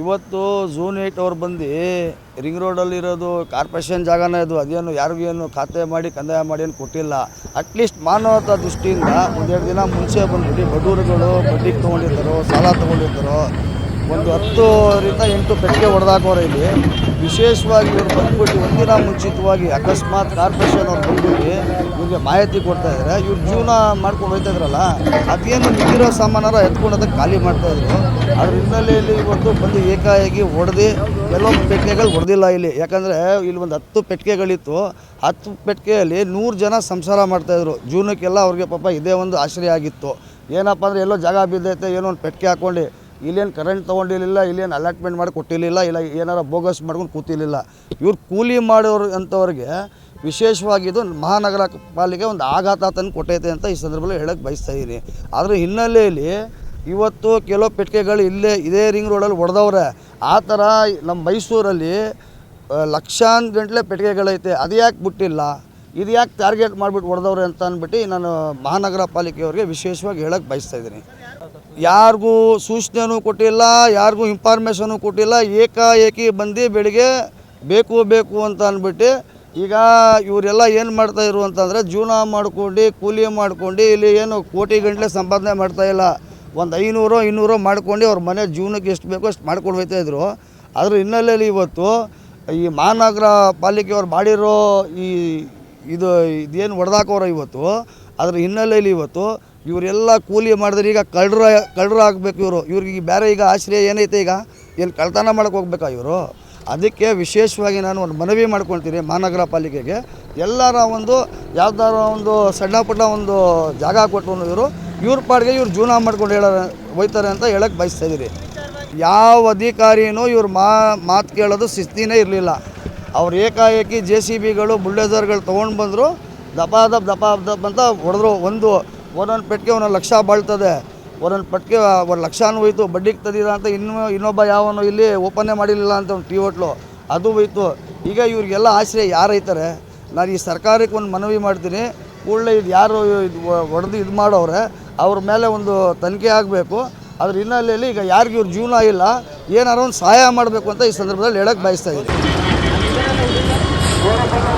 ಇವತ್ತು zone eight ಅವ್ರು ಬಂದು ರಿಂಗ್ ರೋಡಲ್ಲಿರೋದು ಕಾರ್ಪೊರೇಷನ್ ಜಾಗನೇ ಇದು ಅದೇನು ಯಾರಿಗೂ ಏನು ಖಾತೆ ಮಾಡಿ, ಕಂದಾಯ ಮಾಡಿ ಏನು ಕೊಟ್ಟಿಲ್ಲ. ಅಟ್ಲೀಸ್ಟ್ ಮಾನವತಾ ದೃಷ್ಟಿಯಿಂದ ಒಂದೆರಡು ದಿನ ಮುಂಚೆ ಬಂದ್ಬಿಟ್ಟು ಬಡೂರುಗಳು ಬಡ್ಡಿಗೆ ತೊಗೊಂಡಿರ್ತಾರೋ, ಸಾಲ ತೊಗೊಂಡಿರ್ತಾರೋ, ಒಂದು ಹತ್ತರಿಂದ ಎಂಟು ಪೆಟ್ಟಿಗೆ ಹೊಡೆದಾಕೋರೆ ಇಲ್ಲಿ. ವಿಶೇಷವಾಗಿ ಇವರು ಬಂದ್ಬಿಟ್ಟು ಒಂದಿನ ಮುಂಚಿತವಾಗಿ ಅಕಸ್ಮಾತ್ ಕಾರ್ಪೊರೇಷನ್ ಅವ್ರು ಬಂದ್ಬಿಟ್ಟು ಇವ್ರಿಗೆ ಮಾಹಿತಿ ಕೊಡ್ತಾ ಇದ್ದಾರೆ ಇವ್ರು ಜೀವನ ಮಾಡ್ಕೊಂಡು ಹೋಗ್ತಾ ಇದ್ರಲ್ಲ, ಅದೇನು ಮಿಗಿರೋ ಸಾಮಾನಾರ ಎತ್ಕೊಂಡು ಅದಕ್ಕೆ ಖಾಲಿ ಮಾಡ್ತಾಯಿದ್ರು ಅದ್ರ ಹಿನ್ನೆಲೆಯಲ್ಲಿ ಇವತ್ತು ಬಂದು ಏಕಾಏಕಿ ಹೊಡೆದು ಕೆಲವೊಂದು ಪೆಟ್ಟಿಗೆಗಳು ಹೊಡೆದಿಲ್ಲ ಇಲ್ಲಿ. ಯಾಕಂದರೆ ಇಲ್ಲಿ ಒಂದು ಹತ್ತು ಪೆಟ್ಟಿಗೆಗಳಿತ್ತು. ಹತ್ತು ಪೆಟ್ಟಿಗೆಯಲ್ಲಿ ನೂರು ಜನ ಸಂಸಾರ ಮಾಡ್ತಾಯಿದ್ರು ಜೀವನಕ್ಕೆಲ್ಲ ಅವ್ರಿಗೆ ಪಾಪ ಇದೇ ಒಂದು ಆಶ್ರಯ ಆಗಿತ್ತು. ಏನಪ್ಪ ಅಂದರೆ ಎಲ್ಲೋ ಜಾಗ ಬಿದ್ದೈತೆ, ಏನೋ ಒಂದು ಪೆಟ್ಟಿಗೆ ಹಾಕ್ಕೊಂಡು ಇಲ್ಲೇನು ಕರೆಂಟ್ ತೊಗೊಂಡಿರಲಿಲ್ಲ, ಇಲ್ಲೇನು ಅಲಾಟ್ಮೆಂಟ್ ಮಾಡಿ ಕೊಟ್ಟಿರಲಿಲ್ಲ, ಇಲ್ಲ ಏನಾರ ಬೋಗಸ್ ಮಾಡ್ಕೊಂಡು ಕೂತಿರಲಿಲ್ಲ. ಇವ್ರು ಕೂಲಿ ಮಾಡೋರು ಅಂಥವ್ರಿಗೆ ವಿಶೇಷವಾಗಿ ಇದು ಮಹಾನಗರ ಪಾಲಿಕೆ ಒಂದು ಆಘಾತ ತಂದು ಕೊಟ್ಟೈತೆ ಅಂತ ಈ ಸಂದರ್ಭದಲ್ಲಿ ಹೇಳಕ್ಕೆ ಬಯಸ್ತಾ ಇದ್ದೀನಿ ಅದರ ಹಿನ್ನೆಲೆಯಲ್ಲಿ ಇವತ್ತು ಕೆಲವು ಪೆಟ್ಟಿಗೆಗಳು ಇಲ್ಲೇ ಇದೇ ರಿಂಗ್ ರೋಡಲ್ಲಿ ಹೊಡೆದವ್ರೆ ಆ ಥರ ನಮ್ಮ ಮೈಸೂರಲ್ಲಿ ಲಕ್ಷಾನ್ ಗಂಟಲೆ ಪೆಟ್ಟಿಗೆಗಳೈತೆ. ಅದು ಯಾಕೆ ಬಿಟ್ಟಿಲ್ಲ? ಇದು ಯಾಕೆ ಟಾರ್ಗೆಟ್ ಮಾಡಿಬಿಟ್ಟು ಹೊಡೆದವ್ರೆ ಅಂತ ಅಂದ್ಬಿಟ್ಟು ನಾನು ಮಹಾನಗರ ಪಾಲಿಕೆಯವ್ರಿಗೆ ವಿಶೇಷವಾಗಿ ಹೇಳಕ್ಕೆ ಬಯಸ್ತಾ ಇದ್ದೀನಿ. ಯಾರಿಗೂ ಸೂಚನೆನೂ ಕೊಟ್ಟಿಲ್ಲ, ಯಾರಿಗೂ ಇನ್ಫಾರ್ಮೇಷನು ಕೊಟ್ಟಿಲ್ಲ, ಏಕಾಏಕಿ ಬಂದು ಬೆಳಿಗ್ಗೆ ಬೇಕು ಬೇಕು ಅಂತ ಅಂದ್ಬಿಟ್ಟು ಈಗ ಇವರೆಲ್ಲ ಏನು ಮಾಡ್ತಾ ಇರು ಅಂತಂದರೆ ಜೀವನ ಮಾಡ್ಕೊಂಡು, ಕೂಲಿ ಮಾಡ್ಕೊಂಡು, ಇಲ್ಲಿ ಏನು ಕೋಟಿ ಗಂಟಲೆ ಸಂಪಾದನೆ ಮಾಡ್ತಾಯಿಲ್ಲ ಒಂದು ಐನೂರು, ಇನ್ನೂರು ಮಾಡ್ಕೊಂಡು ಅವ್ರ ಮನೆ ಜೀವನಕ್ಕೆ ಎಷ್ಟು ಬೇಕೋ ಅಷ್ಟು ಮಾಡ್ಕೊಂಡು ಹೋಗ್ತಾಯಿದ್ರು ಅದ್ರ ಹಿನ್ನೆಲೆಯಲ್ಲಿ ಇವತ್ತು ಈ ಮಹಾನಗರ ಪಾಲಿಕೆಯವ್ರು ಮಾಡಿರೋ ಈ ಇದು ಇದೇನು ಹೊಡೆದಾಕೋರ ಇವತ್ತು ಅದ್ರ ಹಿನ್ನೆಲೆಯಲ್ಲಿ ಇವತ್ತು ಇವರೆಲ್ಲ ಕೂಲಿ ಮಾಡಿದ್ರೆ ಈಗ ಕಳ್ಳರ ಕಳ್ಳರ ಆಗಬೇಕು ಇವರು. ಇವ್ರಿಗೆ ಬೇರೆ ಈಗ ಆಶ್ರಯ ಏನೈತೆ ಈಗ? ಏನು ಕಳ್ತನ ಮಾಡಕ್ಕೆ ಹೋಗ್ಬೇಕಾ ಇವರು? ಅದಕ್ಕೆ ವಿಶೇಷವಾಗಿ ನಾನು ಒಂದು ಮನವಿ ಮಾಡ್ಕೊಳ್ತೀನಿ ಮಹಾನಗರ ಪಾಲಿಕೆಗೆ. ಎಲ್ಲರ ಒಂದು ಯಾವ್ದಾರ ಒಂದು ಸಣ್ಣ ಪುಟ್ಟ ಒಂದು ಜಾಗ ಕೊಟ್ಟು ಇವರು, ಇವ್ರ ಪಾಡಿಗೆ ಇವ್ರು ಜೀವನ ಮಾಡ್ಕೊಂಡು ಹೇಳ ಹೋಯ್ತಾರೆ ಅಂತ ಹೇಳಕ್ಕೆ ಬಯಸ್ತಾ ಇದ್ದೀರಿ ಯಾವ ಅಧಿಕಾರಿನೂ ಇವ್ರ ಮಾತು ಕೇಳೋದು ಶಿಸ್ತಿನೇ ಇರಲಿಲ್ಲ. ಅವ್ರು ಏಕಾಏಕಿ ಜೆ ಸಿ ಬಿಗಳು ಬುಲ್ಡೇಸರ್ಗಳು ತೊಗೊಂಡು ಬಂದರು ದಪ ದಪ್ ದಪ ದಪ್ ಅಂತ ಹೊಡೆದ್ರು. ಒಂದು, ಒಂದೊಂದು ಪೆಟ್ಟಿಗೆ ಒಂದೊಂದು ಲಕ್ಷ ಬಾಳ್ತದೆ. ಒಂದೊಂದು ಪಟ್ಟಿಗೆ ಒಂದು ಲಕ್ಷನೂ ಹೋಯ್ತು. ಬಡ್ಡಿಗೆ ತಂದಿದ ಅಂತ ಇನ್ನೂ ಇನ್ನೊಬ್ಬ ಯಾವನು ಇಲ್ಲಿ ಓಪನ್ನೇ ಮಾಡಿರಲಿಲ್ಲ ಅಂತ ಒಂದು ಟಿ ಹೋಟ್ಲು ಅದು ಹೋಯ್ತು. ಈಗ ಇವ್ರಿಗೆಲ್ಲ ಆಶ್ರಯ ಯಾರು ಐತಾರೆ? ನಾನು ಈ ಸರ್ಕಾರಕ್ಕೆ ಒಂದು ಮನವಿ ಮಾಡ್ತೀನಿ. ಕೂಡಲೇ ಇದು ಯಾರು ಇದು ಹೊಡೆದು ಇದು ಮಾಡೋರೆ ಅವ್ರ ಮೇಲೆ ಒಂದು ತನಿಖೆ ಆಗಬೇಕು. ಅದ್ರ ಹಿನ್ನೆಲೆಯಲ್ಲಿ ಈಗ ಯಾರಿಗೂ ಇವ್ರ ಜೀವನ ಇಲ್ಲ. ಏನಾರು ಒಂದು ಸಹಾಯ ಮಾಡಬೇಕು ಅಂತ ಈ ಸಂದರ್ಭದಲ್ಲಿ ಹೇಳಕ್ಕೆ ಬಯಸ್ತಾ ಇದ್ದೀನಿ. What about